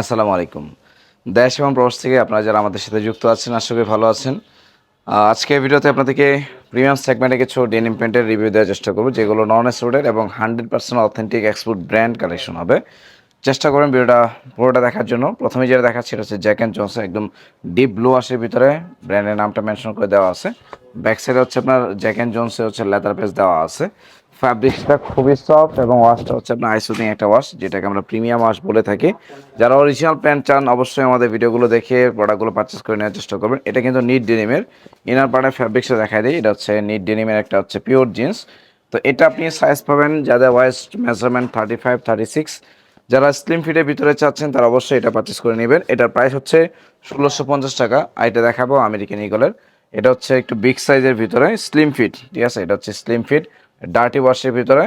আসসালামু আলাইকুম। দেশ এবং প্রবাস থেকে আপনারা যারা আমাদের সাথে যুক্ত আছেন করি ভালো আছেন। আজকে ভিডিওতে আপনাদেরকে প্রিমিয়াম সেগমেন্টে কিছু ডেনিম প্যান্টের রিভিউ দেওয়ার চেষ্টা করব, যেগুলো নন এক্সপোর্টেড এবং hundred percent authentic export brand collection হবে। চেষ্টা করবেন ভিডিওটা, পুরোটা দেখার জন্য। প্রথমে যেটা দেখাচ্ছি সেটা হচ্ছে জ্যাক অ্যান্ড জনসন একদম ডিপ ব্লু আসের ভিতরে ব্র্যান্ডের নামটা মেনশন করে দেওয়া আছে। ব্যাক সাইডে হচ্ছে আপনার জ্যাক অ্যান্ড জনসে হচ্ছে লেদার পেজ দেওয়া আছে। ফ্যাব্রিক্সটা খুবই সফট এবং ওয়াশটা হচ্ছে আপনার আইসুদিং একটা ওয়াশ যেটাকে আমরা প্রিমিয়াম ওয়াশ বলে থাকি। যারা অরিজিনাল প্যান্ট চান, অবশ্যই আমাদের ভিডিওগুলো দেখে প্রোডাক্টগুলো পারচেস করে নেওয়ার চেষ্টা করবেন। এটা কিন্তু নিট ডেনিমের ইনার পার্টের ফ্যাব্রিক্সটা দেখাই দিই, এটা হচ্ছে নিট ডেনিমের একটা হচ্ছে পিওর জিন্স তো এটা আপনি সাইজ পাবেন যাদের waist measurement thirty five thirty six যারা স্লিম ফিটের ভিতরে চাচ্ছেন, তারা অবশ্যই এটা পারচেস করে নেবেন। এটার প্রাইস হচ্ছে ষোলোশো পঞ্চাশ টাকা। আর এটা দেখাবো আমেরিকান ইগলের এটা হচ্ছে একটু বিগ সাইজের ভিতরে স্লিম ফিট ঠিক আছে? এটা হচ্ছে স্লিম ফিট ডার্টি ওয়াশের ভিতরে।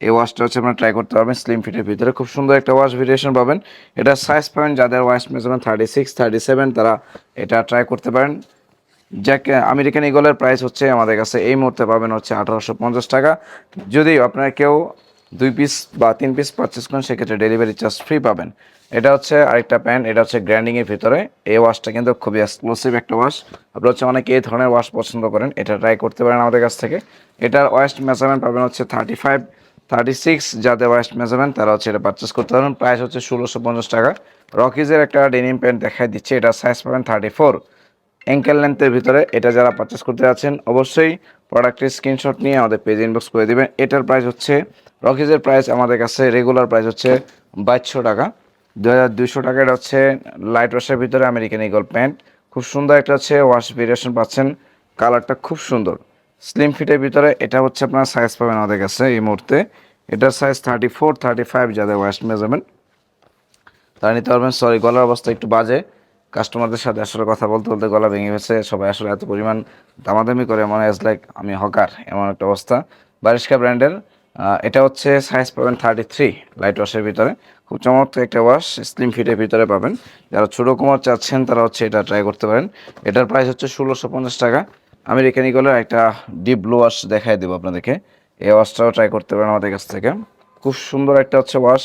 এই ওয়াশটা হচ্ছে আপনারা ট্রাই করতে পারবেন স্লিম ফিটের ভিতরে। খুব সুন্দর একটা ওয়াশ ভেরিয়েশন পাবেন। এটা সাইজ পাবেন যাদের waist measurement thirty six thirty seven তারা এটা ট্রাই করতে পারেন। জ্যাক আমেরিকান ইগলের প্রাইস হচ্ছে আমাদের কাছে এই মুহূর্তে পাবেন হচ্ছে আঠারোশো পঞ্চাশ টাকা। যদি আপনারা কেউ দুই পিস বা তিন পিস পারচেস করেন, সেক্ষেত্রে ডেলিভারি চার্জ ফ্রি পাবেন। এটা হচ্ছে আরেকটা প্যান্ট এটা হচ্ছে গ্র্যান্ডিংয়ের ভিতরে। এই ওয়াশটা কিন্তু খুবই এক্সক্লুসিভ একটা ওয়াশ আপনারা হচ্ছে অনেকে এই ধরনের ওয়াশ পছন্দ করেন, এটা ট্রাই করতে পারেন আমাদের কাছ থেকে। এটার ওয়েস্ট মেজারমেন্ট পাবেন হচ্ছে থার্টি ফাইভ থার্টি সিক্স যাদের ওয়েস্ট মেজারমেন্ট তারা হচ্ছে এটা পারচেস করতে পারেন প্রাইস হচ্ছে ষোলোশো পঞ্চাশ টাকা। রকিজের একটা ডেনিম প্যান্ট দেখাই দিচ্ছে এটা সাইজ পাবেন থার্টি ফোর অ্যাঙ্কেল লেন্থের ভিতরে এটা যারা পারচেস করতে যাচ্ছেন, অবশ্যই প্রোডাক্টের স্ক্রিনশট নিয়ে আমাদের পেজ ইনবক্স করে দেবেন। এটার প্রাইস হচ্ছে, রকিজের প্রাইস আমাদের কাছে রেগুলার প্রাইস হচ্ছে বাইশশো টাকা। দু হাজার দুইশো টাকা, এটা হচ্ছে লাইট ওয়াশের ভিতরে আমেরিকান ইগল প্যান্ট খুব সুন্দর একটা হচ্ছে ওয়াশ ভেরিয়েশন পাচ্ছেন। কালারটা খুব সুন্দর। স্লিম ফিটের ভিতরে এটা হচ্ছে আপনার সাইজ পাবেন আমাদের কাছে এই মুহূর্তে। এটার size thirty four thirty five যাদের ওয়েস্ট মেজারমেন্ট তারা নিতে পারবেন। সরি গলার অবস্থা একটু বাজে। কাস্টমারদের সাথে আসলে কথা বলতে বলতে গলা ভেঙে গেছে, সবাই আসলে এত পরিমাণ দামাদামি করে, মনে হয় লাইক আমি হকার, এমন একটা অবস্থা। বারিশকা ব্র্যান্ডের এটা হচ্ছে সাইজ পাবেন থার্টি থ্রি লাইট ওয়াশের ভিতরে। খুব চমৎকার একটা ওয়াশ স্লিম ফিটের ভিতরে পাবেন। যারা ছোটো কুমার চাচ্ছেন, তারা হচ্ছে এটা ট্রাই করতে পারেন। এটার প্রাইস হচ্ছে ষোলোশো পঞ্চাশ টাকা। আমেরিকান ইগলের একটা ডিপ ব্লু ওয়াশ দেখাই দেবো আপনাদেরকে। এই ওয়াশটাও ট্রাই করতে পারেন আমাদের কাছ থেকে। খুব সুন্দর একটা হচ্ছে ওয়াশ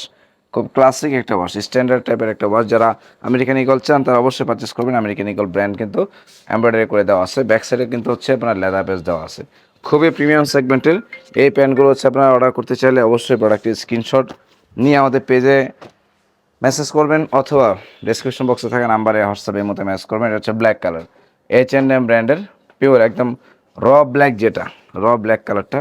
খুব ক্লাসিক একটা ওয়াশ স্ট্যান্ডার্ড টাইপের একটা ওয়াশ যারা আমেরিকান ইগল চান, তারা অবশ্যই পারচেস করবেন। আমেরিকান ইগল ব্র্যান্ড কিন্তু এমব্রয়ডারি করে দেওয়া আছে। ব্যাক সাইডে কিন্তু হচ্ছে আপনার লেদার পেজ দেওয়া আছে। খুবই প্রিমিয়াম সেগমেন্টের এই প্যান্টগুলো হচ্ছে আপনারা অর্ডার করতে চাইলে অবশ্যই প্রোডাক্টের স্ক্রিনশট নিয়ে আমাদের পেজে মেসেজ করবেন অথবা ডিসক্রিপশন বক্সে থাকা নাম্বারে হোয়াটসঅ্যাপের মতো মেসেজ করবেন। এটা হচ্ছে black colour H and M ব্র্যান্ডের পিওর একদম র ব্ল্যাক যেটা র ব্ল্যাক কালারটা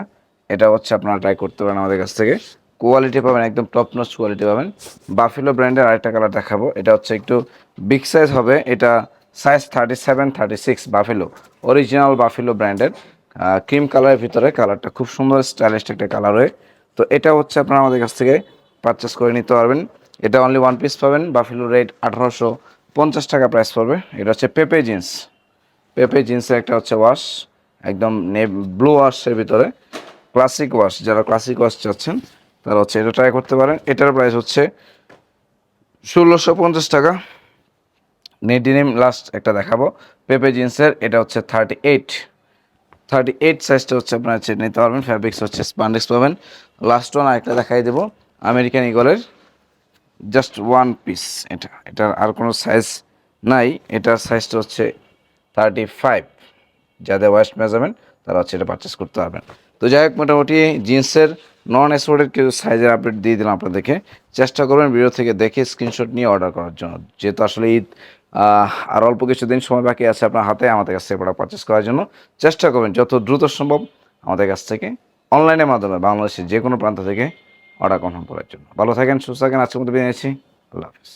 এটা হচ্ছে আপনারা ট্রাই করতে পারেন আমাদের কাছ থেকে। কোয়ালিটি পাবেন, একদম টপ নচ কোয়ালিটি পাবেন। বাফিলো ব্র্যান্ডের আরেকটা কালার দেখাবো। এটা হচ্ছে একটু বিগ সাইজ হবে। এটা size thirty seven thirty six Buffalo original Buffalo ব্র্যান্ডের ক্রিম কালারের ভিতরে কালারটা খুব সুন্দর স্টাইলিশ একটা কালার হয়। তো এটা হচ্ছে আপনারা আমাদের কাছ থেকে পারচেস করে নিতে পারবেন। এটা অনলি ওয়ান পিস পাবেন। বাফিলো রেট আঠারোশো পঞ্চাশ টাকা প্রাইস পড়বে। এটা হচ্ছে পেপে জিন্স পেপে জিন্সের একটা হচ্ছে ওয়াশ একদম ব্লু ওয়াশের ভিতরে। ক্লাসিক ওয়াশ যারা ক্লাসিক ওয়াশ চাচ্ছেন তারা হচ্ছে এটা ট্রাই করতে পারেন। এটার প্রাইস হচ্ছে ষোলোশো পঞ্চাশ টাকা। নেডিনিম লাস্ট একটা দেখাবো। পেপে জিন্সের এটা হচ্ছে থার্টি এইট থার্টি এইট সাইজটা হচ্ছে আপনার হচ্ছে নিতে পারবেন। ফ্যাব্রিক্স হচ্ছে স্পান্ডেক্স পাবেন। লাস্ট ওয়ান আরেকটা দেখাই দেবো। আমেরিকান ইগলের জাস্ট ওয়ান পিস এটা, এটার আর কোনো সাইজ নাই। এটার সাইজটা হচ্ছে থার্টি ফাইভ যাদের ওয়েস্ট মেজারমেন্ট তারা হচ্ছে এটা পারচেস করতে পারবেন তো যাই হোক, মোটামুটি জিন্সের নন এক্সপোর্টের কিছু সাইজের আপডেট দিয়ে দিলাম আপনাদেরকে। চেষ্টা করবেন ভিডিও থেকে দেখে স্ক্রিনশট নিয়ে অর্ডার করার জন্য। যেহেতু আসলে ঈদ আর অল্প কিছুদিন সময় বাকি আছে আপনার হাতে, আমাদের কাছ থেকে প্রোডাক্ট পারচেস করার জন্য চেষ্টা করবেন। যত দ্রুত সম্ভব আমাদের কাছ থেকে অনলাইনের মাধ্যমে বাংলাদেশের যে কোনো প্রান্ত থেকে অর্ডার কনফার্ম করার জন্য। ভালো থাকেন, সুস্থ থাকেন, আজকের মতো বিদায় নিচ্ছি। আল্লাহ হাফিজ।